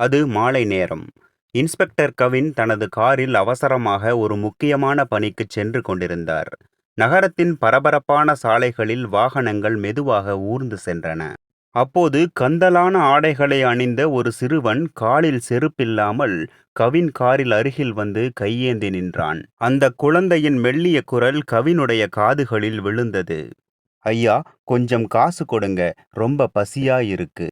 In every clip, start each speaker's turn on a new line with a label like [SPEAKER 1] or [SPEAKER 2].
[SPEAKER 1] அது மாலை நேரம். இன்ஸ்பெக்டர் கவின் தனது காரில் அவசரமாக ஒரு முக்கியமான பணிக்குச் சென்று கொண்டிருந்தார். நகரத்தின் பரபரப்பான சாலைகளில் வாகனங்கள் மெதுவாக ஊர்ந்து சென்றன. அப்போது கந்தலான ஆடைகளை அணிந்த ஒரு சிறுவன் காலில் செருப்பில்லாமல் கவின் காரில் அருகில் வந்து கையேந்தி நின்றான். அந்தக் குழந்தையின் மெல்லிய குரல் கவினுடைய காதுகளில் விழுந்தது. ஐயா கொஞ்சம் காசு கொடுங்க ரொம்ப பசியா இருக்கு.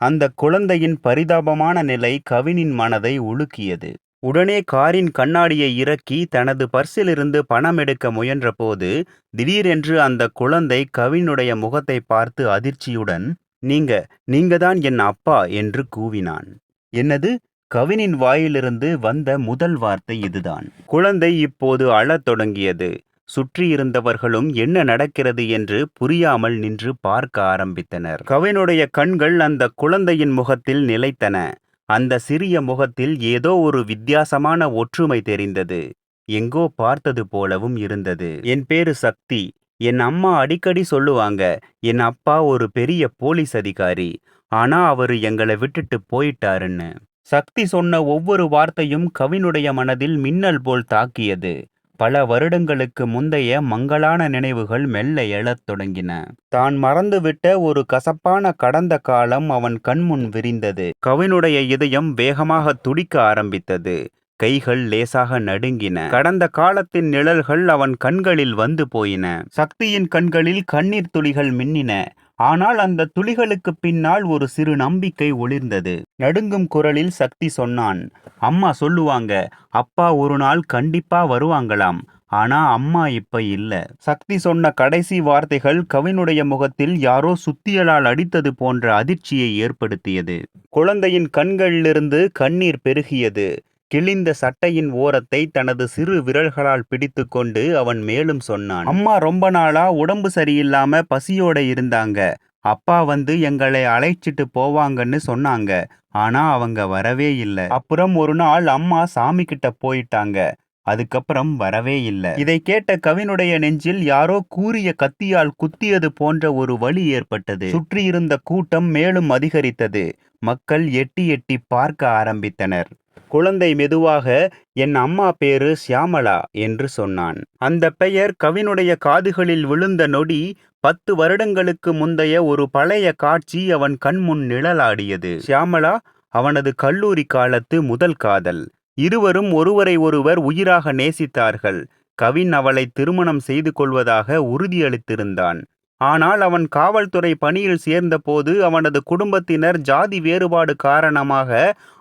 [SPEAKER 1] அந்தக் குழந்தையின் பரிதாபமான நிலை கவினின் மனதை உலுக்கியது. உடனே காரின் கண்ணாடியை இறக்கி தனது பர்சிலிருந்து பணம் எடுக்க முயன்றபோது திடீரென்று அந்த குழந்தை கவினுடைய முகத்தை பார்த்து அதிர்ச்சியுடன் நீங்க நீங்க தான் என் அப்பா என்று கூவினான். என்னது கவினின் வாயிலிருந்து வந்த முதல் வார்த்தை இதுதான். குழந்தை இப்போது அழத் தொடங்கியது. சுற்றியிருந்தவர்களும் என்ன நடக்கிறது என்று புரியாமல் நின்று பார்க்க ஆரம்பித்தனர். கவினுடைய கண்கள் அந்தக் குழந்தையின் முகத்தில் நிலைத்தன. அந்த சிறிய முகத்தில் ஏதோ ஒரு வித்தியாசமான ஒற்றுமை தெரிந்தது. எங்கோ பார்த்தது போலவும் இருந்தது. என் பேரு சக்தி. என் அம்மா அடிக்கடி சொல்லுவாங்க என் அப்பா ஒரு பெரிய போலீஸ் அதிகாரி. ஆனா அவரு எங்களை விட்டுட்டு போயிட்டாருன்னு. சக்தி சொன்ன ஒவ்வொரு வார்த்தையும் கவினுடைய மனதில் மின்னல் போல் தாக்கியது. பல வருடங்களுக்கு முந்தைய மங்கலான நினைவுகள் மெல்ல எழத் தொடங்கின. தான் மறந்துவிட்ட ஒரு கசப்பான கடந்த காலம் அவன் கண்முன் விரிந்தது. கவினுடைய இதயம் வேகமாக துடிக்க ஆரம்பித்தது. கைகள் லேசாக நடுங்கின. கடந்த காலத்தின் நிழல்கள் அவன் கண்களில் வந்து போயின. சக்தியின் கண்களில் கண்ணீர் துளிகள் மின்னின. ஆனால் அந்த துளிகளுக்கு பின்னால் ஒரு சிறு நம்பிக்கை ஒளிர்ந்தது. நடுங்கும் குரலில் சக்தி சொன்னான் அம்மா சொல்லுவாங்க அப்பா ஒரு நாள் கண்டிப்பா வருவாங்களாம். ஆனா அம்மா இப்ப இல்ல. சக்தி சொன்ன கடைசி வார்த்தைகள் கவினுடைய முகத்தில் யாரோ சுத்தியலால் அடித்தது போன்ற அதிர்ச்சியை ஏற்படுத்தியது. குழந்தையின் கண்களிலிருந்து கண்ணீர் பெருகியது. கிழிந்த சட்டையின் ஓரத்தை தனது சிறு விரல்களால் பிடித்துக்கொண்டு அவன் மேலும் சொன்னான் அம்மா ரொம்ப நாளா உடம்பு சரியில்லாம பசியோட இருந்தாங்க. அப்பா வந்து எங்களை அழைச்சிட்டு போவாங்கன்னு சொன்னாங்க. ஆனா அவங்க வரவே இல்லை அப்புறம் ஒரு நாள் அம்மா சாமி கிட்ட போயிட்டாங்க. அதுக்கப்புறம் வரவே இல்லை இதை கேட்ட கவினுடைய நெஞ்சில் யாரோ கூறிய கத்தியால் குத்தியது போன்ற ஒரு வழி ஏற்பட்டது. சுற்றியிருந்த கூட்டம் மேலும் அதிகரித்தது. மக்கள் எட்டி எட்டி பார்க்க ஆரம்பித்தனர். குழந்தை மெதுவாக என் அம்மா பேரு சியாமலா என்று சொன்னான். அந்த பெயர் கவினுடைய காதுகளில் விழுந்த நொடி பத்து வருடங்களுக்கு முந்தைய ஒரு பழைய காட்சி அவன் கண்முன் நிழலாடியது. சியாமலா அவனது கல்லூரி காலத்து முதல் காதல். இருவரும் ஒருவரை ஒருவர் உயிராக நேசித்தார்கள். கவின் அவளை திருமணம் செய்து கொள்வதாக உறுதியளித்திருந்தான். ஆனால் அவன் காவல்துறை பணியில் சேர்ந்தபோது அவனது குடும்பத்தினர் ஜாதி வேறுபாடு காரணமாக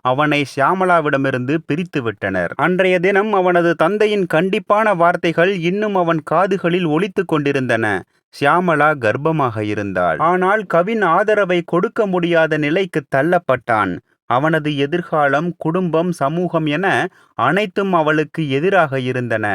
[SPEAKER 1] அவனை ஷியாமலாவிடமிருந்து பிரித்துவிட்டனர். அன்றைய தினம் அவனது தந்தையின் கண்டிப்பான வார்த்தைகள் இன்னும் அவன் காதுகளில் ஒலித்துக் கொண்டிருந்தன. ஷியாமலா கர்ப்பமாக இருந்தாள். ஆனால் கவின் ஆதரவை கொடுக்க முடியாத நிலைக்கு தள்ளப்பட்டான். அவனது எதிர்காலம் குடும்பம் சமூகம் என அனைத்தும் அவளுக்கு எதிராக இருந்தன.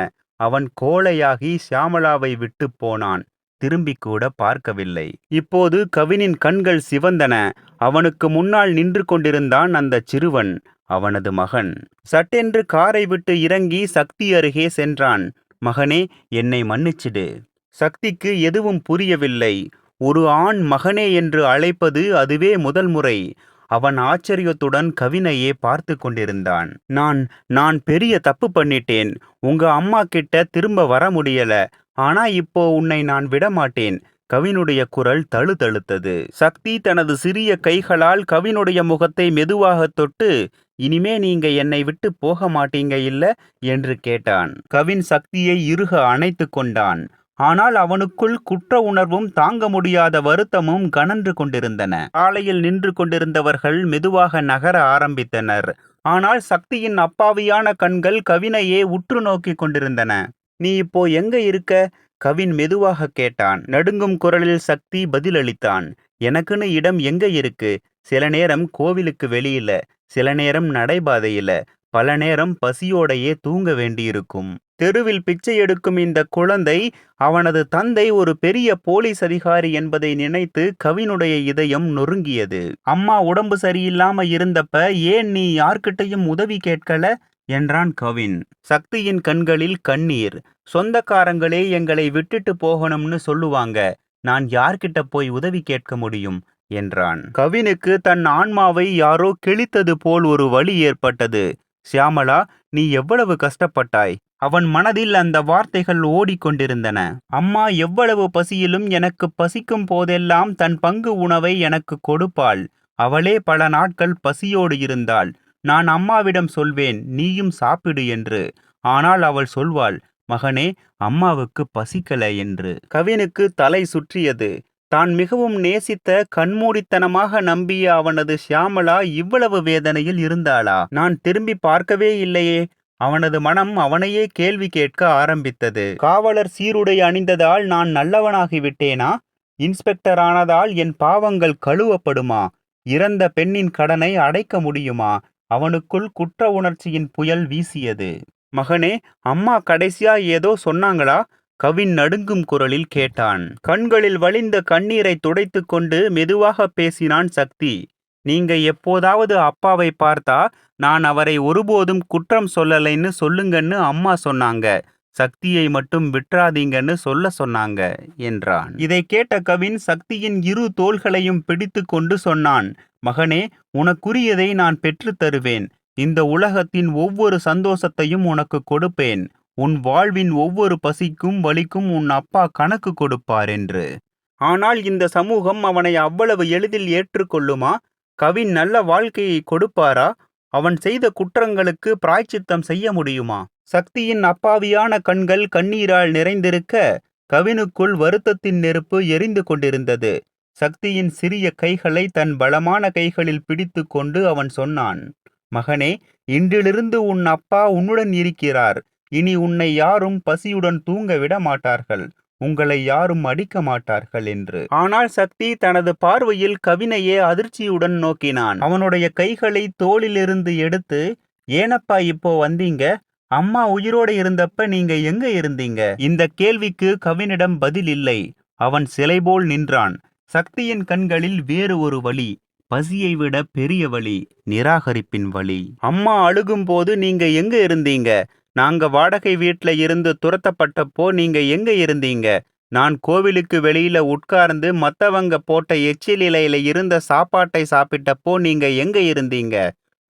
[SPEAKER 1] அவன் கோழையாகி சியாமளாவை விட்டு போனான். திரும்பி கூட பார்க்கவில்லை. இப்போது கவினின் கண்கள் சிவந்தன. அவனுக்கு முன்னால் நின்று கொண்டிருந்தான் அந்தச் சிறுவன். அவனது மகன். சட்டென்று காரை விட்டு இறங்கி சக்தி அருகே சென்றான். மகனே என்னை மன்னிச்சிடு. சக்திக்கு எதுவும் புரியவில்லை. ஒரு ஆண் மகனே என்று அழைப்பது அதுவே முதல் முறை. அவன் ஆச்சரியத்துடன் கவினையே பார்த்து கொண்டிருந்தான். நான் நான் பெரிய தப்பு பண்ணிட்டேன். உங்க அம்மா கிட்ட திரும்ப வர முடியல. ஆனா இப்போ உன்னை நான் விடமாட்டேன். கவினுடைய குரல் தழுதழுத்தது. சக்தி தனது சிறிய கைகளால் கவினுடைய முகத்தை மெதுவாக தொட்டு இனிமே நீங்க என்னை விட்டு போக மாட்டீங்க இல்ல என்று கேட்டான். கவின் சக்தியை இருக அணைத்து கொண்டான். ஆனால் அவனுக்குள் குற்ற உணர்வும் தாங்க முடியாத வருத்தமும் கனன்று கொண்டிருந்தன. சாலையில் நின்று கொண்டிருந்தவர்கள் மெதுவாக நகர ஆரம்பித்தனர். ஆனால் சக்தியின் அப்பாவியான கண்கள் கவினையே உற்று நோக்கிக் கொண்டிருந்தன. நீ இப்போ எங்க இருக்க? கவின் மெதுவாக கேட்டான். நடுங்கும் குரலில் சக்தி பதிலளித்தான். எனக்குன்னு இடம் எங்க இருக்கு? சில நேரம் கோவிலுக்கு வெளியில. சில நேரம் நடைபாதையில. பல நேரம் பசியோடையே தூங்க வேண்டியிருக்கும். தெருவில் பிச்சை எடுக்கும் இந்த குழந்தை அவனது தந்தை ஒரு பெரிய போலீஸ் அதிகாரி என்பதை நினைத்து கவினுடைய இதயம் நொறுங்கியது. அம்மா உடம்பு சரியில்லாம இருந்தப்ப ஏன் நீ யார்கிட்டயும் உதவி கேட்கல? என்றான் கவின். சக்தியின் கண்களில் கண்ணீர். சொந்தக்காரங்களே எங்களை விட்டுட்டு போகணும்னு சொல்லுவாங்க. நான் யார்கிட்ட போய் உதவி கேட்க முடியும்? என்றான் கவினுக்கு தன் ஆன்மாவை யாரோ கிழித்தது போல் ஒரு வலி ஏற்பட்டது சியாமலா நீ எவ்வளவு கஷ்டப்பட்டாய்? அவன் மனதில் அந்த வார்த்தைகள் ஓடிக்கொண்டிருந்தன. அம்மா எவ்வளவு பசியிலும் எனக்கு பசிக்கும் போதெல்லாம் தன் பங்கு உணவை எனக்கு கொடுப்பாள். அவளே பல நாட்கள் பசியோடு இருந்தாள். நான் அம்மாவிடம் சொல்வேன் நீயும் சாப்பிடு என்று. ஆனால் அவள் சொல்வாள் மகனே அம்மாவுக்கு பசிக்கல என்று. கவினுக்கு தலை சுற்றியது. தான் மிகவும் நேசித்த கண்மூடித்தனமாக நம்பிய அவனது ஷியாமலா இவ்வளவு வேதனையில் இருந்தாளா? நான் திரும்பி பார்க்கவே இல்லையே. அவனது மனம் அவனையே கேள்வி கேட்க ஆரம்பித்தது. காவலர் சீருடை அணிந்ததால் நான் நல்லவனாகி விட்டேனா இன்ஸ்பெக்டர் ஆனதால் என் பாவங்கள் கழுவப்படுமா? இறந்த பெண்ணின் கடனை அடைக்க முடியுமா? அவனுக்குள் குற்ற உணர்ச்சியின் புயல் வீசியது. மகனே அம்மா கடைசியா ஏதோ சொன்னாங்களா? கவின் நடுங்கும் குரலில் கேட்டான். கண்களில் வழிந்த கண்ணீரை துடைத்து கொண்டு மெதுவாக பேசினான் சக்தி. நீங்க எப்போதாவது அப்பாவை பார்த்தா நான் அவரை ஒருபோதும் குற்றம் சொல்லலைன்னு சொல்லுங்கன்னு அம்மா சொன்னாங்க. சக்தியை மட்டும் விட்டுறாதீங்கன்னு சொல்ல சொன்னாங்க என்றான். இதை கேட்ட கவின் சக்தியின் இரு தோள்களையும் பிடித்து கொண்டு சொன்னான். மகனே உனக்குரியதை நான் பெற்றுத் தருவேன். இந்த உலகத்தின் ஒவ்வொரு சந்தோஷத்தையும் உனக்கு கொடுப்பேன். உன் வாழ்வின் ஒவ்வொரு பசிக்கும் வலிக்கும் உன் அப்பா கணக்கு கொடுப்பார் என்று. ஆனால் இந்த சமூகம் அவனை அவ்வளவு எளிதில் ஏற்றுக்கொள்ளுமா? கவின் நல்ல வாழ்க்கையை கொடுப்பாரா? அவன் செய்த குற்றங்களுக்கு பிராய்ச்சித்தம் செய்ய முடியுமா? சக்தியின் அப்பாவியான கண்கள் கண்ணீரால் நிறைந்திருக்க கவினுக்குள் வருத்தத்தின் நெருப்பு எரிந்து கொண்டிருந்தது. சக்தியின் சிறிய கைகளை தன் பலமான கைகளில் பிடித்து கொண்டு அவன் சொன்னான் மகனே இன்றிலிருந்து உன் அப்பா உன்னுடன் இருக்கிறார். இனி உன்னை யாரும் பசியுடன் தூங்க விட மாட்டார்கள். உங்களை யாரும் அடிக்க மாட்டார்கள் என்று. ஆனால் சக்தி தனது பார்வையில் கவினையே அதிர்ச்சியுடன் நோக்கினான். அவனுடைய கைகளை தோளிலிருந்து எடுத்து ஏனப்பா இப்போ வந்தீங்க? அம்மா உயிரோடு இருந்தப்ப நீங்க எங்க இருந்தீங்க? இந்த கேள்விக்கு கவினிடம் பதில் இல்லை. அவன் சிலை போல் நின்றான். சக்தியின் கண்களில் வேறு ஒரு வழி பசியை விட பெரிய வழி நிராகரிப்பின் வழி அம்மா அழுகும் போது நீங்க எங்க இருந்தீங்க? நாங்க வாடகை வீட்ல இருந்து துரத்தப்பட்டப்போ நீங்க எங்க இருந்தீங்க? நான் கோவிலுக்கு வெளியில உட்கார்ந்து மத்தவங்க போட்ட எச்சில் இலையில இருந்த சாப்பாட்டை சாப்பிட்டப்போ நீங்க எங்க இருந்தீங்க?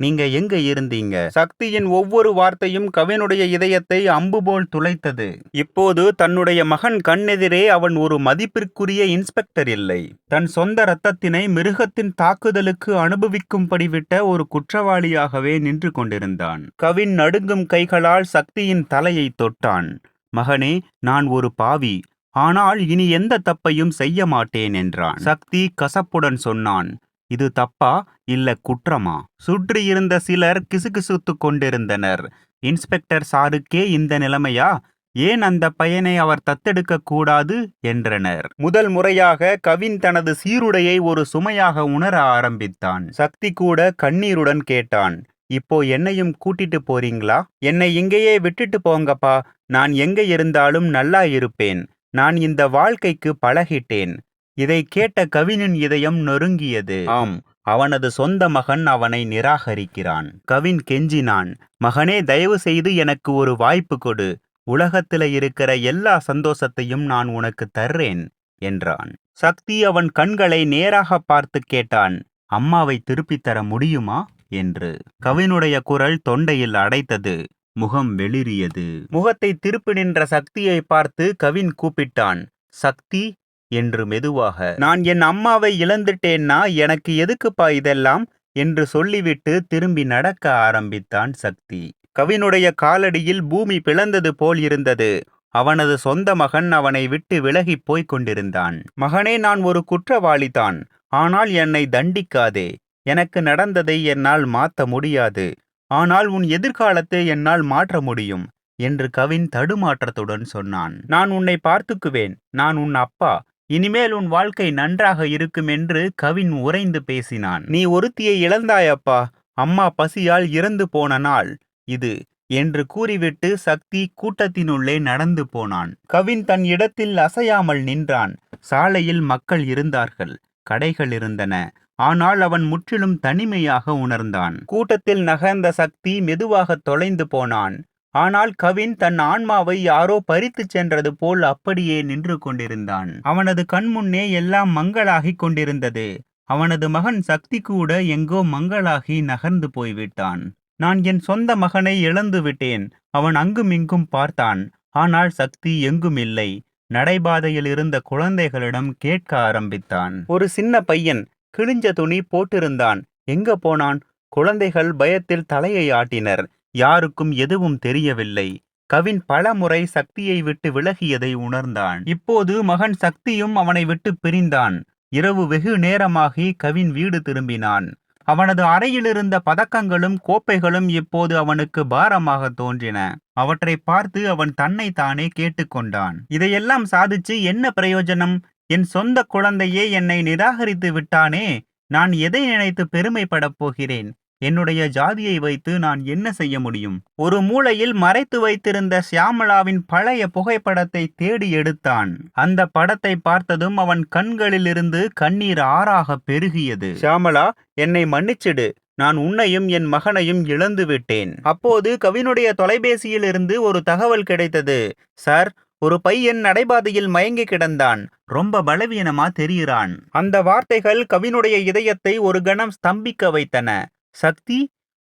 [SPEAKER 1] நீங்க எங்க இருந்தீங்க? சக்தியின் ஒவ்வொரு வார்த்தையும் கவினுடைய இதயத்தை அம்பு போல் துளைத்தது. இப்போது தன்னுடைய மகன் கண்ணெதிரே அவன் ஒரு மதிப்பிற்குரிய இன்ஸ்பெக்டர் இல்லை. தன் சொந்த ரத்தத்தினை மிருகத்தின் தாக்குதலுக்கு அனுபவிக்கும்படி விட்ட ஒரு குற்றவாளியாகவே நின்று கொண்டிருந்தான். கவின் நடுங்கும் கைகளால் சக்தியின் தலையை தொட்டான். மகனே நான் ஒரு பாவி. ஆனால் இனி எந்த தப்பையும் செய்ய மாட்டேன் என்றான். சக்தி கசப்புடன் சொன்னான். இது தப்பா இல்ல குற்றமா? சுற்றி இருந்த சிலர் கிசுகிசுத்துக் கொண்டிருந்தனர். இன்ஸ்பெக்டர் சாருக்கே இந்த நிலைமையா? ஏன் அந்த பையனை அவர் தத்தெடுக்க கூடாது? என்றனர். முதல் முறையாக கவின் தனது சீருடையை ஒரு சுமையாக உணர ஆரம்பித்தான். சக்தி கூட கண்ணீருடன் கேட்டான். இப்போ என்னையும் கூட்டிட்டு போறீங்களா? என்னை இங்கேயே விட்டுட்டு போங்கப்பா. நான் எங்க இருந்தாலும் நல்லா இருப்பேன் நான் இந்த வாழ்க்கைக்கு பழகிட்டேன். இதை கேட்ட கவினின் இதயம் நொறுங்கியது. ஆம். அவனது சொந்த மகன் அவனை நிராகரிக்கிறான். கவின் கெஞ்சினான் மகனே தயவு செய்து எனக்கு ஒரு வாய்ப்பு கொடு. உலகத்துல இருக்கிற எல்லா சந்தோஷத்தையும் நான் உனக்கு தர்றேன் என்றான். சக்தி அவன் கண்களை நேராக பார்த்து கேட்டான் அம்மாவை திருப்பித் தர முடியுமா? என்று. கவினுடைய குரல் தொண்டையில் அடைத்தது முகம் வெளிரியது முகத்தை திருப்பி நின்ற சக்தியை பார்த்து கவின் கூப்பிட்டான் சக்தி என்று மெதுவாக நான் என் அம்மாவை இழந்துட்டேன்னா எனக்கு எதுக்குப்பா இதெல்லாம்? என்று சொல்லிவிட்டு திரும்பி நடக்க ஆரம்பித்தான் சக்தி. கவினுடைய காலடியில் பூமி பிளந்தது போல் இருந்தது. அவனது சொந்த மகன் அவனை விட்டு விலகிப் போய்க் கொண்டிருந்தான். மகனே நான் ஒரு குற்றவாளிதான். ஆனால் என்னை தண்டிக்காதே. எனக்கு நடந்ததை என்னால் மாற்ற முடியாது. ஆனால் உன் எதிர்காலத்தை என்னால் மாற்ற முடியும் என்று கவின் தடுமாற்றத்துடன் சொன்னான். நான் உன்னை பார்த்துக்குவேன். நான் உன் அப்பா. இனிமேல் உன் வாழ்க்கை நன்றாக இருக்கும் என்று கவின் உறைந்து பேசினான். நீ ஒருத்தியை இழந்தாயப்பா அம்மா பசியால் இறந்து போன நாள் இது என்று கூறிவிட்டு சக்தி கூட்டத்தினுள்ளே நடந்து போனான். கவின் தன் இடத்தில் அசையாமல் நின்றான். சாலையில் மக்கள் இருந்தார்கள் கடைகள் இருந்தன. ஆனால் அவன் முற்றிலும் தனிமையாக உணர்ந்தான். கூட்டத்தில் நகர்ந்த சக்தி மெதுவாக தொலைந்து போனான். ஆனால் கவின் தன் ஆன்மாவை யாரோ பறித்துச் சென்றது போல் அப்படியே நின்று கொண்டிருந்தான். அவனது கண்முன்னே எல்லாம் மங்களாகிக் கொண்டிருந்தது. அவனது மகன் சக்தி கூட எங்கோ மங்களாகி நகர்ந்து போய்விட்டான். நான் என் சொந்த மகனை இழந்து விட்டேன். அவன் அங்குமிங்கும் பார்த்தான். ஆனால் சக்தி எங்கும் இல்லை நடைபாதையில் இருந்த குழந்தைகளிடம் கேட்க ஆரம்பித்தான். ஒரு சின்ன பையன் கிழிஞ்ச துணி போட்டிருந்தான். எங்க போனான்? குழந்தைகள் பயத்தில் தலையை ஆட்டினர். யாருக்கும் எதுவும் தெரியவில்லை. கவின் பலமுறை சக்தியை விட்டு விலகியதை உணர்ந்தான். இப்போது மகன் சக்தியும் அவனை விட்டு பிரிந்தான். இரவு வெகு நேரமாகி கவின் வீடு திரும்பினான். அவனது அறையிலிருந்த பதக்கங்களும் கோப்பைகளும் இப்போது அவனுக்கு பாரமாக தோன்றின. அவற்றை பார்த்து அவன் தன்னை தானே கேட்டுக்கொண்டான் இதையெல்லாம் சாதிச்சு என்ன பிரயோஜனம்? என் சொந்த குழந்தையே என்னை நிராகரித்து விட்டானே? நான் எதை நினைத்து பெருமைப்படப் போகிறேன்? என்னுடைய ஜாதியை வைத்து நான் என்ன செய்ய முடியும்? ஒரு மூலையில் மறைத்து வைத்திருந்த சியாமளாவின் பழைய புகைப்படத்தை தேடி எடுத்தான். அந்த படத்தை பார்த்ததும் அவன் கண்களிலிருந்து கண்ணீர் ஆறாக பெருகியது. சியாமளா என்னை மன்னிச்சிடு. நான் உன்னையும் என் மகனையும் இழந்து விட்டேன். அப்போது கவினுடைய தொலைபேசியில் இருந்து ஒரு தகவல் கிடைத்தது. சார் ஒரு பையன் நடைபாதையில் மயங்கி கிடந்தான். ரொம்ப பலவீனமா தெரிகிறான். அந்த வார்த்தைகள் கவினுடைய இதயத்தை ஒரு கணம் ஸ்தம்பிக்க வைத்தன. சக்தி?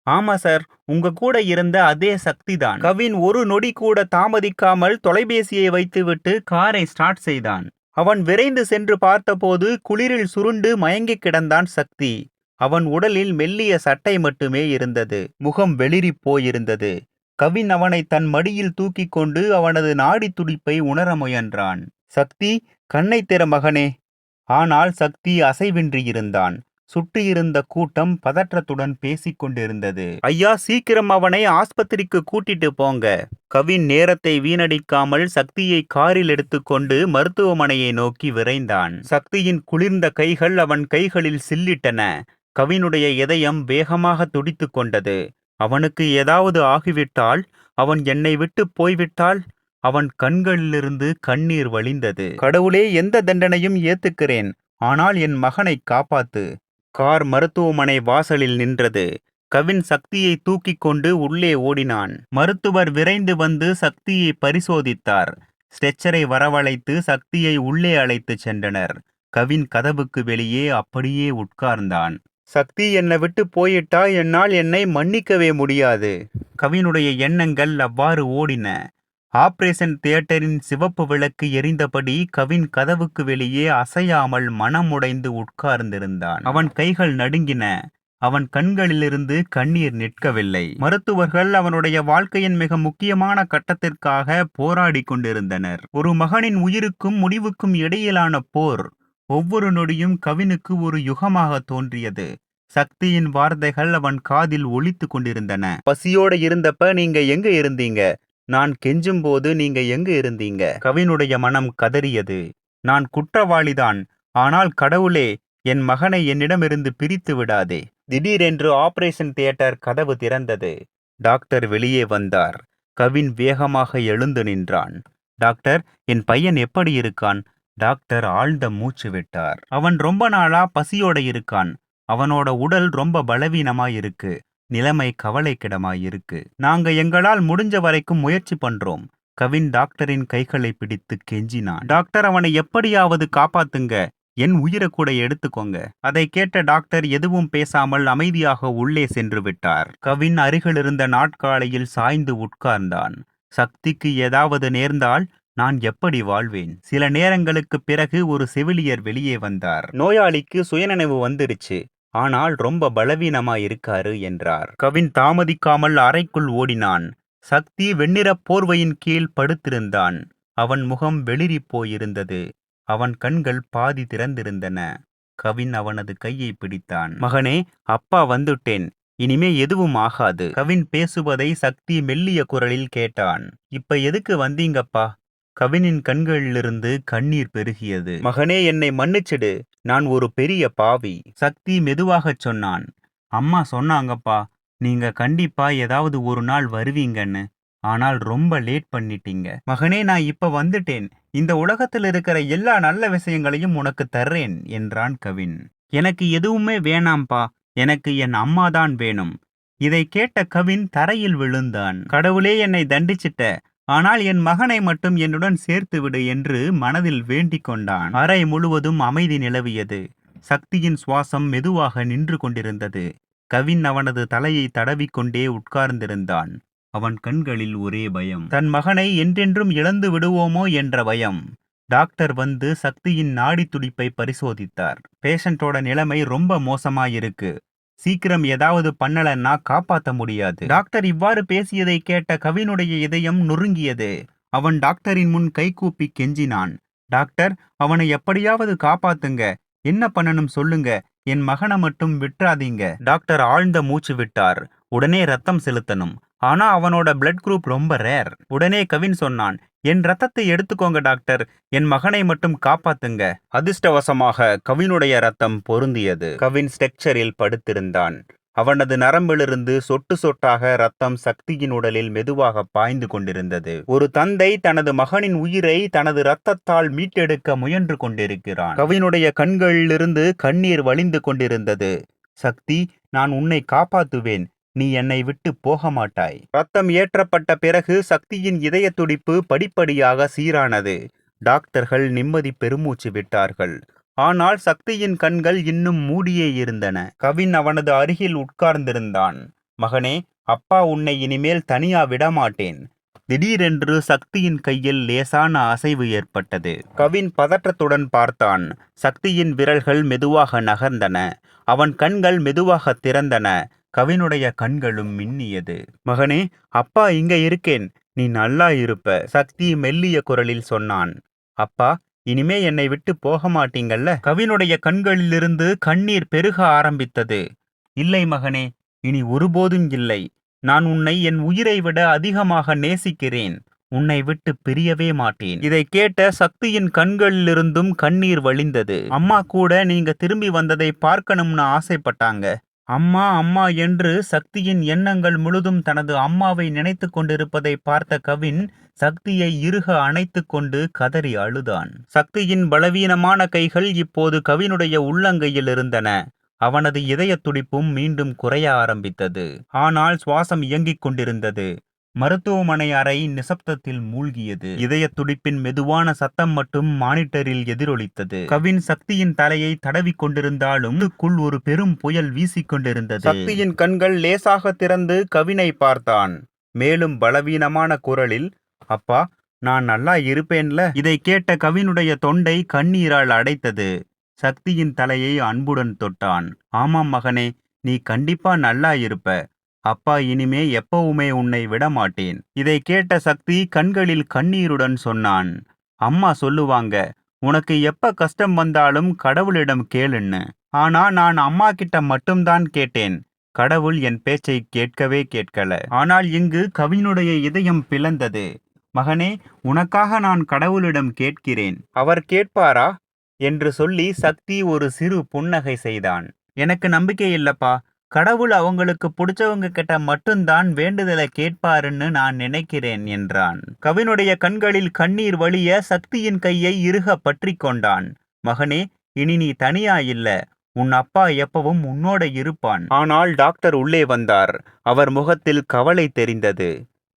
[SPEAKER 1] ஆமா சார். உங்க கூட இருந்த அதே சக்தி தான். கவின் ஒரு நொடி கூட தாமதிக்காமல் தொலைபேசியை வைத்துவிட்டு காரை ஸ்டார்ட் செய்தான். அவன் விரைந்து சென்று பார்த்தபோது குளிரில் சுருண்டு மயங்கி கிடந்தான் சக்தி. அவன் உடலில் மெல்லிய சட்டை மட்டுமே இருந்தது. முகம் வெளிரி போயிருந்தது. கவின் அவனை தன் மடியில் தூக்கிக் கொண்டு அவனது நாடி துடிப்பை உணர முயன்றான். சக்தி கண்ணை திற மகனே. ஆனால் சக்தி அசைவின்றி இருந்தான். சுட்டியிருந்த கூட்டம் பதற்றத்துடன் பேசிக் கொண்டிருந்தது. ஐயா சீக்கிரம் அவனை ஆஸ்பத்திரிக்கு கூட்டிட்டு போங்க. கவின் நேரத்தை வீணடிக்காமல் சக்தியை காரில் எடுத்துக்கொண்டு மருத்துவமனையை நோக்கி விரைந்தான். சக்தியின் குளிர்ந்த கைகள் அவன் கைகளில் சில்லிட்டன. கவினுடைய இதயம் வேகமாக துடித்துக் கொண்டது. அவனுக்கு ஏதாவது ஆகிவிட்டால் அவன் என்னை விட்டு போய்விட்டால்? அவன் கண்களிலிருந்து கண்ணீர் வழிந்தது. கடவுளே எந்த தண்டனையும் ஏத்துக்கிறேன். ஆனால் என் மகனை காப்பாத்து. கார் மருத்துவமனை வாசலில் நின்றது. கவின் சக்தியை தூக்கி கொண்டு உள்ளே ஓடினான். மருத்துவர் விரைந்து வந்து சக்தியை பரிசோதித்தார். ஸ்ட்ரெச்சரை வரவழைத்து சக்தியை உள்ளே அழைத்துச் சென்றனர். கவின் கதவுக்கு வெளியே அப்படியே உட்கார்ந்தான். சக்தி என்னை விட்டு போயிட்டா என்னால் என்னை மன்னிக்கவே முடியாது. கவினுடைய எண்ணங்கள் அவ்வாறு ஓடின. ஆபரேஷன் தியேட்டரின் சிவப்பு விளக்கு எரிந்தபடி கவின் கதவுக்கு வெளியே அசையாமல் மனமுடைந்து உட்கார்ந்திருந்தான். அவன் கைகள் நடுங்கின. அவன் கண்களிலிருந்து கண்ணீர் நிற்கவில்லை. மருத்துவர்கள் அவனுடைய வாழ்க்கையின் மிக முக்கியமான கட்டத்திற்காக போராடி கொண்டிருந்தனர். ஒரு மகனின் உயிருக்கும் முடிவுக்கும் இடையிலான போர் ஒவ்வொரு நொடியும் கவினுக்கு ஒரு யுகமாக தோன்றியது. சக்தியின் வார்த்தைகள் அவன் காதில் ஒழித்து கொண்டிருந்தன. பசியோட இருந்தப்ப நீங்க எங்க இருந்தீங்க? நான் கெஞ்சும்போது நீங்க எங்க இருந்தீங்க? கவினுடைய மனம் கதறியது. நான் குற்றவாளிதான். ஆனால் கடவுளே என் மகனை என்னிடமிருந்து பிரித்து விடாதே. திடீரென்று ஆபரேஷன் தியேட்டர் கதவு திறந்தது. டாக்டர் வெளியே வந்தார். கவின் வேகமாக எழுந்து நின்றான். டாக்டர் என் பையன் எப்படி இருக்கான்? டாக்டர் ஆழ்ந்த மூச்சு விட்டார். அவன் ரொம்ப நாளா பசியோட இருக்கான். அவனோட உடல் ரொம்ப பலவீனமா இருக்கு நிலைமை கவலைக்கிடமாயிருக்கு நாங்க எங்களால் முடிஞ்ச வரைக்கும் முயற்சி பண்றோம். கவின் டாக்டரின் கைகளை பிடித்து கெஞ்சினான். டாக்டர் அவனை எப்படியாவது காப்பாத்துங்க. என் உயிரை கூட எடுத்துக்கோங்க. அதை கேட்ட டாக்டர் எதுவும் பேசாமல் அமைதியாக உள்ளே சென்று விட்டார். கவின் அருகிலிருந்த நாட்காலையில் சாய்ந்து உட்கார்ந்தான். சக்திக்கு ஏதாவது நேர்ந்தால் நான் எப்படி வாழ்வேன்? சில நேரங்களுக்கு பிறகு ஒரு செவிலியர் வெளியே வந்தார். நோயாளிக்கு சுயநினைவு வந்துருச்சு. ஆனால் ரொம்ப பலவீனமா இருக்காரு என்றார். கவின் தாமதிக்காமல் அறைக்குள் ஓடினான். சக்தி வெண்ணிறப் போர்வையின் கீழ் படுத்திருந்தான். அவன் முகம் வெளிரி போயிருந்தது. அவன் கண்கள் பாதி திறந்திருந்தன. கவின் அவனது கையை பிடித்தான். மகனே அப்பா வந்துட்டேன். இனிமே எதுவும் ஆகாது. கவின் பேசுவதை சக்தி மெல்லிய குரலில் கேட்டான். இப்ப எதுக்கு வந்தீங்கப்பா? கவினின் கண்களிலிருந்து கண்ணீர் பெருகியது. மகனே என்னை மன்னிச்சிடு. நான் ஒரு பெரிய பாவி. சக்தி மெதுவாகச் சொன்னான். அம்மா சொன்னாங்கப்பா நீங்க கண்டிப்பா ஏதாவது ஒரு நாள் வருவீங்கன்னு. ஆனால் ரொம்ப லேட் பண்ணிட்டீங்க. மகனே நான் இப்ப வந்துட்டேன். இந்த உலகத்தில் இருக்கிற எல்லா நல்ல விஷயங்களையும் உனக்கு தர்றேன் என்றான் கவின். எனக்கு எதுவுமே வேணாம்பா. எனக்கு என் அம்மாதான் வேணும். இதை கேட்ட கவின் தரையில் விழுந்தான். கடவுளே என்னை தண்டிச்சிட்ட. ஆனால் என் மகனை மட்டும் என்னுடன் சேர்த்துவிடு என்று மனதில் வேண்டிக் கொண்டான் அறை முழுவதும் அமைதி நிலவியது. சக்தியின் சுவாசம் மெதுவாக நின்று கொண்டிருந்தது. கவின் அவனது தலையை தடவிக்கொண்டே உட்கார்ந்திருந்தான். அவன் கண்களில் ஒரே பயம். தன் மகனை என்றென்றும் இழந்து விடுவோமோ என்ற பயம். டாக்டர் வந்து சக்தியின் நாடி துடிப்பை பரிசோதித்தார். பேஷண்டோட நிலைமை ரொம்ப மோசமாயிருக்கு. சீக்கிரம் ஏதாவது பண்ணலன்னா காப்பாத்த முடியாது. டாக்டர் இவ்வாறு பேசியதை கேட்ட கவினுடைய இதயம் நொறுங்கியது. அவன் டாக்டரின் முன் கைகூப்பி கெஞ்சினான். டாக்டர் அவனை எப்படியாவது காப்பாத்துங்க. என்ன பண்ணணும் சொல்லுங்க. என் மகனை மட்டும் விட்டுறாதீங்க. டாக்டர் ஆழ்ந்த மூச்சு விட்டார். உடனே ரத்தம் செலுத்தணும். ஆனா அவனோட பிளட் குரூப் ரொம்ப ரேர் உடனே கவின் சொன்னான் என் ரத்தத்தை எடுத்துக்கோங்க டாக்டர். என் மகனை மட்டும் காப்பாத்துங்க. அதிர்ஷ்டவசமாக கவினுடைய ரத்தம் பொருந்தியது. கவின் ஸ்ட்ரக்சரில் படுத்திருந்தான். அவனது நரம்பிலிருந்து சொட்டு சொட்டாக ரத்தம் சக்தியின் உடலில் மெதுவாக பாய்ந்து கொண்டிருந்தது. ஒரு தந்தை தனது மகனின் உயிரை தனது ரத்தத்தால் மீட்டெடுக்க முயன்று கொண்டிருக்கிறான். கவினுடைய கண்களிலிருந்து கண்ணீர் வழிந்து கொண்டிருந்தது. சக்தி நான் உன்னை காப்பாத்துவேன். நீ என்னை விட்டு போக மாட்டாய் ரத்தம் ஏற்றப்பட்ட பிறகு சக்தியின் இதய துடிப்பு படிப்படியாக சீரானது. டாக்டர்கள் நிம்மதி பெருமூச்சு விட்டார்கள். ஆனால் சக்தியின் கண்கள் இன்னும் மூடியே இருந்தன. கவின் அவனது அருகில் உட்கார்ந்திருந்தான். மகனே அப்பா உன்னை இனிமேல் தனியா விடமாட்டேன். திடீரென்று சக்தியின் கையில் லேசான அசைவு ஏற்பட்டது. கவின் பதற்றத்துடன் பார்த்தான். சக்தியின் விரல்கள் மெதுவாக நகர்ந்தன. அவன் கண்கள் மெதுவாக திறந்தன. கவினுடைய கண்களும் மின்னியது. மகனே அப்பா இங்க இருக்கேன். நீ நல்லா இருப்ப. சக்தி மெல்லிய குரலில் சொன்னான். அப்பா இனிமே என்னை விட்டு போக மாட்டீங்கல்ல கவினுடைய கண்களிலிருந்து கண்ணீர் பெருக ஆரம்பித்தது. இல்லை மகனே இனி ஒருபோதும் இல்லை. நான் உன்னை என் உயிரை விட அதிகமாக நேசிக்கிறேன். உன்னை விட்டு பிரியவே மாட்டேன். இதை கேட்ட சக்தியின் கண்களிலிருந்தும் கண்ணீர் வழிந்தது. அம்மா கூட நீங்க திரும்பி வந்ததை பார்க்கணும்னு ஆசைப்பட்டாங்க. அம்மா அம்மா என்று சக்தியின் எண்ணங்கள் முழுதும் தனது அம்மாவை நினைத்து கொண்டிருப்பதை பார்த்த கவின் சக்தியை இருக அணைத்து கொண்டு கதறி அழுதான். சக்தியின் பலவீனமான கைகள் இப்போது கவினுடைய உள்ளங்கையில் இருந்தன. அவனது இதய துடிப்பும் மீண்டும் குறைய ஆரம்பித்தது. ஆனால் சுவாசம் இயங்கிக் கொண்டிருந்தது. மருத்துவமனை அறை நிசப்தத்தில் மூழ்கியது. இதய துடிப்பின் மெதுவான சத்தம் மட்டும் மானிட்டரில் எதிரொலித்தது. கவின் சக்தியின் தலையை தடவி கொண்டிருந்தாலும் ஒரு பெரும் புயல் வீசிக்கொண்டிருந்தது சக்தியின் கண்கள் லேசாக திறந்து கவினை பார்த்தான். மேலும் பலவீனமான குரலில் அப்பா நான் நல்லா இருப்பேன்ல? இதை கேட்ட கவினுடைய தொண்டை கண்ணீரால் அடைத்தது. சக்தியின் தலையை அன்புடன் தொட்டான். ஆமாம் மகனே நீ கண்டிப்பா நல்லா இருப்ப. அப்பா இனிமே எப்பவுமே உன்னை விடமாட்டேன். இதை கேட்ட சக்தி கண்களில் கண்ணீருடன் சொன்னான். அம்மா சொல்லுவாங்க உனக்கு எப்ப கஷ்டம் வந்தாலும் கடவுளிடம் கேளுன்னு ஆனா நான் அம்மா கிட்ட மட்டும்தான் கேட்டேன். கடவுள் என் பேச்சை கேட்கவே கேட்கல. ஆனால் இங்கு கவினுடைய இதயம் பிளந்தது. மகனே உனக்காக நான் கடவுளிடம் கேட்கிறேன். அவர் கேட்பாரா? என்று சொல்லி சக்தி ஒரு சிறு புன்னகை செய்தான். எனக்கு நம்பிக்கை இல்லப்பா. கடவுள் அவங்களுக்கு பிடிச்சவங்க கிட்ட மட்டும்தான் வேண்டுதலை கேட்பாருன்னு நான் நினைக்கிறேன் என்றான். கவினுடைய கண்களில் கண்ணீர் வழிய சக்தியின் கையை இறுக பற்றி கொண்டான். மகனே இனி நீ தனியா இல்ல. உன் அப்பா எப்பவும் உன்னோட இருப்பான். ஆனால் டாக்டர் உள்ளே வந்தார். அவர் முகத்தில் கவலை தெரிந்தது.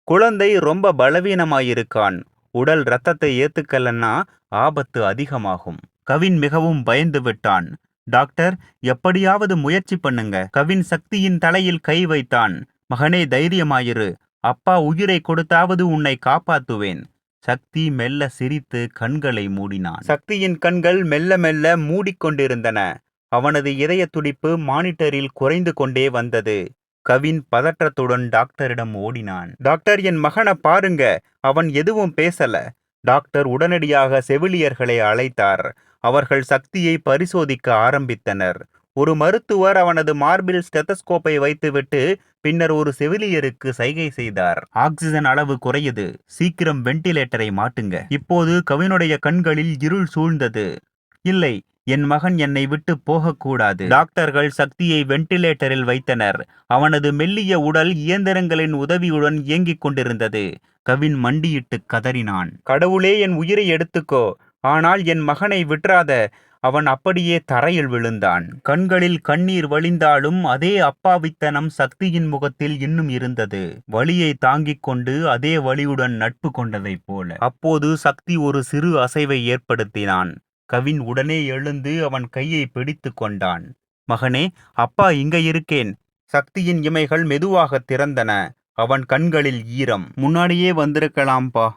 [SPEAKER 1] குழந்தை ரொம்ப பலவீனமாயிருக்கான். உடல் ரத்தத்தை ஏத்துக்கலன்னா ஆபத்து அதிகமாகும். கவின் மிகவும் பயந்து விட்டான் டாக்டர் எப்படியாவது முயற்சி பண்ணுங்க. கவின் சக்தியின் தலையில் கை வைத்தான். மகனே தைரியமாயிரு. அப்பா உயிரை கொடுத்தாவது உன்னை காப்பாத்துவேன். சக்தி மெல்ல சிரித்து கண்களை மூடினான். சக்தியின் கண்கள் மெல்ல மெல்ல மூடிக்கொண்டிருந்தன. அவனது இதய துடிப்பு மானிட்டரில் குறைந்து கொண்டே வந்தது. கவின் பதற்றத்துடன் டாக்டரிடம் ஓடினான். டாக்டர் என் மகனை பாருங்க. அவன் எதுவும் பேசல. டாக்டர் உடனடியாக செவிலியர்களை அழைத்தார். அவர்கள் சக்தியை பரிசோதிக்க ஆரம்பித்தனர். ஒரு மருத்துவர் அவனது மார்பில் ஸ்டெத்தஸ்கோப்பை வைத்துவிட்டு பின்னர் ஒரு செவிலியருக்கு சைகை செய்தார். ஆக்சிஜன் அளவு குறையுது. சீக்கிரம் வெண்டிலேட்டரை மாட்டுங்க. இப்போது கவினுடைய கண்களில் இருள் சூழ்ந்தது. இல்லை என் மகன் என்னை விட்டு போகக்கூடாது. டாக்டர்கள் சக்தியை வெண்டிலேட்டரில் வைத்தனர். அவனது மெல்லிய உடல் இயந்திரங்களின் உதவியுடன் இயங்கிக் கொண்டிருந்தது. கவின் மண்டியிட்டு கதறினான். கடவுளே என் உயிரை எடுத்துக்கோ. ஆனால் என் மகனை விட்டுறாத அவன் அப்படியே தரையில் விழுந்தான். கண்களில் கண்ணீர் வழிந்தாலும் அதே அப்பாவித்தனம் சக்தியின் முகத்தில் இன்னும் இருந்தது. வழியை தாங்கிக் கொண்டு அதே வழியுடன் நட்பு கொண்டதைப் போல. அப்போது சக்தி ஒரு சிறு அசைவை ஏற்படுத்தினான். கவின் உடனே எழுந்து அவன் கையை பிடித்து கொண்டான். மகனே அப்பா இங்க இருக்கேன். சக்தியின் இமைகள் மெதுவாக திறந்தன. அவன் கண்களில் ஈரம். முன்னாடியே வந்திருக்கலாம்பா.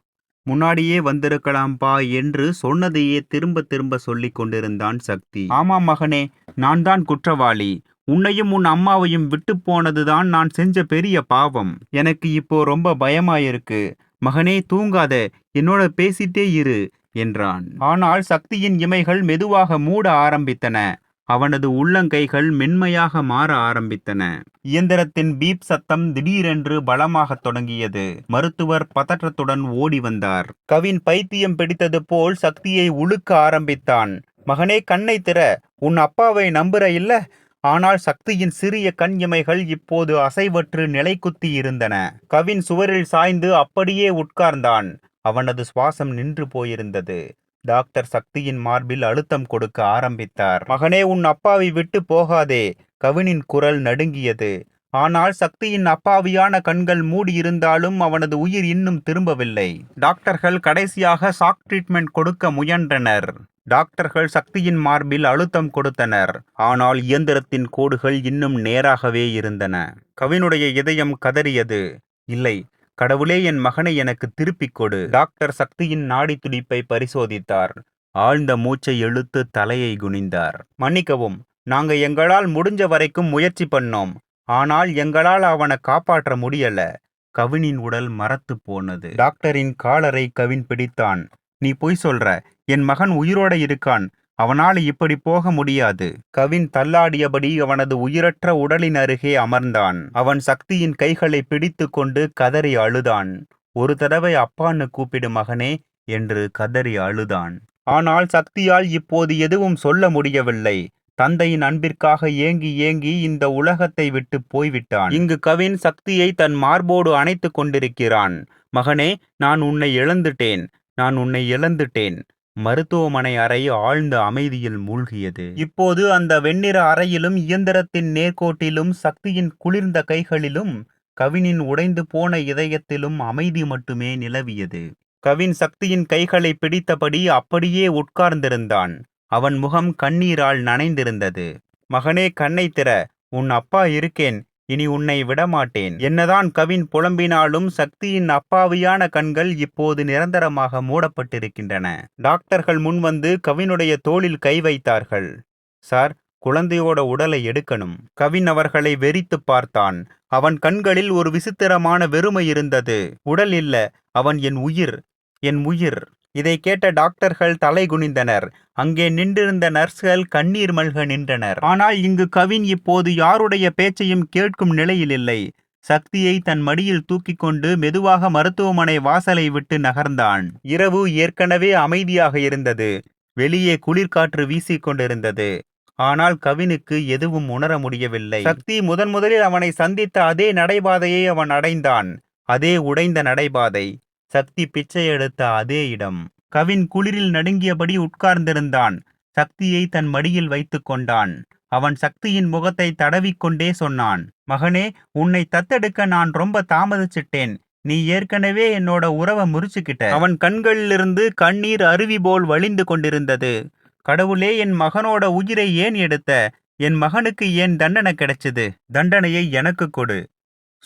[SPEAKER 1] முன்னாடியே வந்திருக்கலாம்பா என்று சொன்னதையே திரும்ப திரும்ப சொல்லிக் கொண்டிருந்தான் சக்தி. ஆமாம் மகனே நான் தான் குற்றவாளி. உன்னையும் உன் அம்மாவையும் விட்டு போனதுதான் நான் செஞ்ச பெரிய பாவம். எனக்கு இப்போ ரொம்ப பயமாயிருக்கு. மகனே தூங்காத. என்னோட பேசிட்டே இரு என்றான். ஆனால் சக்தியின் இமைகள் மெதுவாக மூட ஆரம்பித்தன. அவனது உள்ளங்கைகள் மென்மையாக மாற ஆரம்பித்தன. இயந்திரத்தின் பீப் சத்தம் திடீரென்று பலமாகத் தொடங்கியது. மருத்துவர் பதற்றத்துடன் ஓடி வந்தார். கவின் பைத்தியம் பிடித்தது போல் சக்தியை உழுக்க ஆரம்பித்தான். மகனே கண்ணை திற. உன் அப்பாவை நம்புற இல்ல? ஆனால் சக்தியின் சிறிய கண் இமைகள் இப்போது அசைவற்று நிலைக்குத்தி இருந்தன. கவின் சுவரில் சாய்ந்து அப்படியே உட்கார்ந்தான். அவனது சுவாசம் நின்று போயிருந்தது. டாக்டர் சக்தியின் மார்பில் அழுத்தம் கொடுக்க ஆரம்பித்தார். மகனே உன் அப்பாவை விட்டு போகாதே. கவினின் குரல் நடுங்கியது. ஆனால் சக்தியின் அப்பாவியான கண்கள் மூடியிருந்தாலும் அவனது உயிர் இன்னும் திரும்பவில்லை. டாக்டர்கள் கடைசியாக ஷாக் ட்ரீட்மெண்ட் கொடுக்க முயன்றனர். டாக்டர்கள் சக்தியின் மார்பில் அழுத்தம் கொடுத்தனர். ஆனால் இயந்திரத்தின் கோடுகள் இன்னும் நேராகவே இருந்தன. கவினுடைய இதயம் கதறியது. இல்லை கடவுளே என் மகனை எனக்கு திருப்பிக் கொடு. டாக்டர் சக்தியின் நாடி துடிப்பை பரிசோதித்தார். ஆழ்ந்த மூச்சை இழுத்து தலையை குனிந்தார். மன்னிக்கவும் நாங்க எங்களால் முடிஞ்ச வரைக்கும் முயற்சி பண்ணோம். ஆனால் எங்களால் அவனை காப்பாற்ற முடியல. கவினின் உடல் மரத்து போனது. டாக்டரின் காலரை கவின் பிடித்தான். நீ பொய் சொல்ற. என் மகன் உயிரோட இருக்கான். அவனால் இப்படி போக முடியாது. கவின் தள்ளாடியபடி அவனது உயிரற்ற உடலின் அருகே அமர்ந்தான். அவன் சக்தியின் கைகளை பிடித்து கொண்டு கதறி அழுதான். ஒரு தடவை அப்பான்னு கூப்பிடு மகனே என்று கதறி அழுதான். ஆனால் சக்தியால் இப்போது எதுவும் சொல்ல முடியவில்லை. தந்தையின் அன்பிற்காக ஏங்கி ஏங்கி இந்த உலகத்தை விட்டு போய்விட்டான். இங்கு கவின் சக்தியை தன் மார்போடு அணைத்து கொண்டிருக்கிறான். மகனே நான் உன்னை இழந்துட்டேன். நான் உன்னை இழந்துட்டேன். மருத்துவமனை அறை ஆழ்ந்த அமைதியில் மூழ்கியது. இப்போது அந்த வெண்ணிற அறையிலும் இயந்திரத்தின் நேர்கோட்டிலும் சக்தியின் குளிர்ந்த கைகளிலும் கவினின் உடைந்து போன இதயத்திலும் அமைதி மட்டுமே நிலவியது. கவின் சக்தியின் கைகளை பிடித்தபடி அப்படியே உட்கார்ந்திருந்தான். அவன் முகம் கண்ணீரால் நனைந்திருந்தது. மகனே கண்ணை திற. உன் அப்பா இருக்கேன். இனி உன்னை விடமாட்டேன். என்னதான் கவின் புலம்பினாலும் சக்தியின் அப்பாவியான கண்கள் இப்போது நிரந்தரமாக மூடப்பட்டிருக்கின்றன. டாக்டர்கள் முன்வந்து கவினுடைய தோளில் கை வைத்தார்கள். சார் குழந்தையோட உடலை எடுக்கணும். கவின் அவர்களை வெறித்து பார்த்தான். அவன் கண்களில் ஒரு விசித்திரமான வெறுமை இருந்தது. உடல் இல்ல. அவன் என் உயிர். என் உயிர். இதை கேட்ட டாக்டர்கள் தலை குனிந்தனர் அங்கே நின்றிருந்த நர்ஸ்கள் கண்ணீர் மல்க நின்றனர். ஆனால் இங்கு கவின் இப்போது யாருடைய பேச்சையும் கேட்கும் நிலையில் இல்லை. சக்தியை தன் மடியில் தூக்கிக் கொண்டு மெதுவாக மருத்துவமனை வாசலை விட்டு நகர்ந்தான். இரவு ஏற்கனவே அமைதியாக இருந்தது. வெளியே குளிர்காற்று வீசிக் கொண்டிருந்தது. ஆனால் கவினுக்கு எதுவும் உணர முடியவில்லை. சக்தி முதன் முதலில் அவனை சந்தித்த அதே நடைபாதையை அவன் அடைந்தான். அதே உடைந்த நடைபாதை. சக்தி பிச்சை எடுத்த அதே இடம். கவின் குளிரில் நடுங்கியபடி உட்கார்ந்திருந்தான். சக்தியை தன் மடியில் வைத்துக் கொண்டான். அவன் சக்தியின் முகத்தை தடவிக்கொண்டே சொன்னான் மகனே உன்னை தத்தெடுக்க நான் ரொம்ப தாமதிச்சிட்டேன். நீ ஏற்கனவே என்னோட உறவை முறிச்சுக்கிட்ட அவன் கண்களிலிருந்து கண்ணீர் அருவி போல் வழிந்து கொண்டிருந்தது. கடவுளே என் மகனோட உயிரை ஏன் எடுத்த? என் மகனுக்கு ஏன் தண்டனை கிடைச்சது? தண்டனையை எனக்கு கொடு.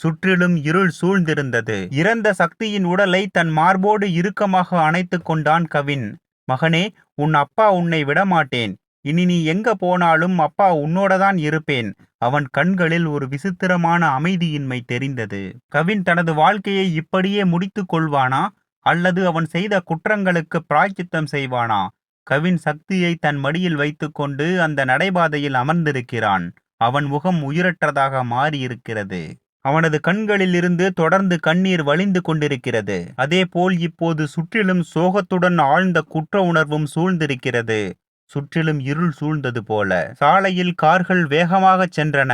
[SPEAKER 1] சுற்றிலும் இருள் சூழ்ந்திருந்தது. இறந்த சக்தியின் உடலை தன் மார்போடு இறுக்கமாக அணைத்து கொண்டான் கவின். மகனே உன் அப்பா உன்னை விடமாட்டேன். இனி நீ எங்க போனாலும் அப்பா உன்னோடதான் இருப்பேன். அவன் கண்களில் ஒரு விசித்திரமான அமைதியின்மை தெரிந்தது. கவின் தனது வாழ்க்கையை இப்படியே முடித்துக் கொள்வானா? அல்லது அவன் செய்த குற்றங்களுக்கு பிராய்ச்சித்தம் செய்வானா? கவின் சக்தியை தன் மடியில் வைத்துக்கொண்டு அந்த நடைபாதையில் அமர்ந்திருக்கிறான். அவன் முகம் உயிரற்றதாக மாறியிருக்கிறது. அவனது கண்களில் இருந்து தொடர்ந்து கண்ணீர் வழிந்து கொண்டிருக்கிறது. அதேபோல் இப்போது சுற்றிலும் சோகத்துடன் ஆழ்ந்த குற்ற உணர்வும் சூழ்ந்திருக்கிறது. சுற்றிலும் இருள் சூழ்ந்தது போல. சாலையில் கார்கள் வேகமாகச் சென்றன.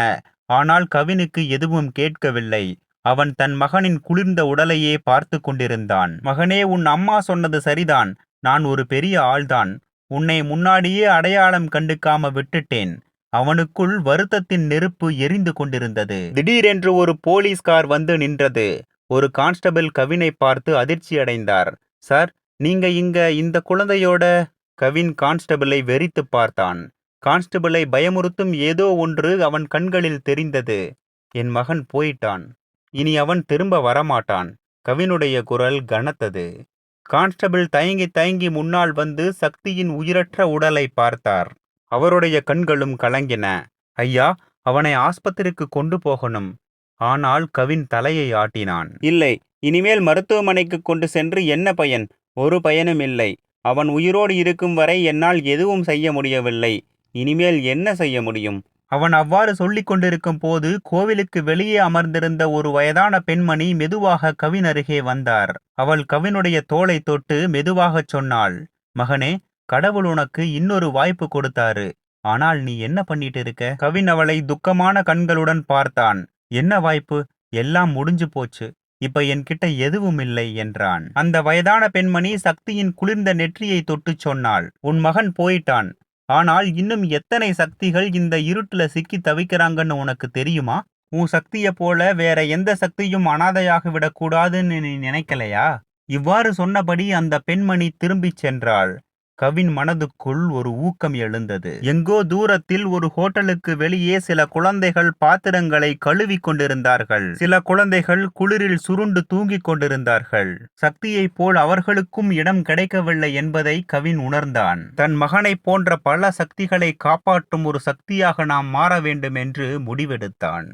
[SPEAKER 1] ஆனால் கவினுக்கு எதுவும் கேட்கவில்லை. அவன் தன் மகனின் குளிர்ந்த உடலையே பார்த்து கொண்டிருந்தான். மகனே உன் அம்மா சொன்னது சரிதான். நான் ஒரு பெரிய ஆள்தான். உன்னை முன்னாடியே அடையாளம் கண்டுக்காம விட்டுட்டேன். அவனுக்குள் வருத்தத்தின் நெருப்பு எரிந்து கொண்டிருந்தது. திடீரென்று ஒரு போலீஸ் கார் வந்து நின்றது. ஒரு கான்ஸ்டபிள் கவினை பார்த்து அதிர்ச்சி அடைந்தார். சார் நீங்க இங்க இந்த குழந்தையோட கவின் கான்ஸ்டபிளை வெறித்துப் பார்த்தான். கான்ஸ்டபிளை பயமுறுத்தும் ஏதோ ஒன்று அவன் கண்களில் தெரிந்தது. என் மகன் போயிட்டான். இனி அவன் திரும்ப வரமாட்டான். கவினுடைய குரல் கனத்தது. கான்ஸ்டபிள் தயங்கி தயங்கி முன்னால் வந்து சக்தியின் உயிரற்ற உடலை பார்த்தார். அவருடைய கண்களும் கலங்கின. ஐயா அவனை ஆஸ்பத்திரிக்கு கொண்டு போகணும். ஆனால் கவின் தலையை ஆட்டினான். இல்லை இனிமேல் மருத்துவமனைக்கு கொண்டு சென்று என்ன பயன்? ஒரு பயனும் இல்லை. அவன் உயிரோடு இருக்கும் வரை என்னால் எதுவும் செய்ய முடியவில்லை. இனிமேல் என்ன செய்ய முடியும்? அவன் அவ்வாறு சொல்லிக் கொண்டிருக்கும் போது கோவிலுக்கு வெளியே அமர்ந்திருந்த ஒரு வயதான பெண்மணி மெதுவாக கவின் அருகே வந்தார். அவள் கவினுடைய தோலை தொட்டு மெதுவாகச் சொன்னாள் மகனே கடவுள் உனக்கு இன்னொரு வாய்ப்பு கொடுத்தாரு. ஆனால் நீ என்ன பண்ணிட்டு இருக்க கவின் அவளை துக்கமான கண்களுடன் பார்த்தான். என்ன வாய்ப்பு? எல்லாம் முடிஞ்சு போச்சு. இப்ப என்கிட்ட எதுவும் இல்லை என்றான். அந்த வயதான பெண்மணி சக்தியின் குளிர்ந்த நெற்றியை தொட்டுச் சொன்னாள். உன் மகன் போயிட்டான். ஆனால் இன்னும் எத்தனை சக்திகள் இந்த இருட்டுல சிக்கி தவிக்கிறாங்கன்னு உனக்கு தெரியுமா? உன் சக்தியை போல வேற எந்த சக்தியும் அனாதையாக விடக்கூடாதுன்னு நீ நினைக்கலையா? இவ்வாறு சொன்னபடி அந்த பெண்மணி திரும்பிச் சென்றாள். கவின் மனதுக்குள் ஒரு ஊக்கம் எழுந்தது. எங்கோ தூரத்தில் ஒரு ஹோட்டலுக்கு வெளியே சில குழந்தைகள் பாத்திரங்களை கழுவிக் கொண்டிருந்தார்கள். சில குழந்தைகள் குளிரில் சுருண்டு தூங்கிக் கொண்டிருந்தார்கள். சக்தியைப் போல் அவர்களுக்கும் இடம் கிடைக்கவில்லை என்பதை கவின் உணர்ந்தான். தன் மகனைப் போன்ற பல சக்திகளை காப்பாற்றும் ஒரு சக்தியாக நாம் மாற வேண்டும் என்று முடிவெடுத்தான்.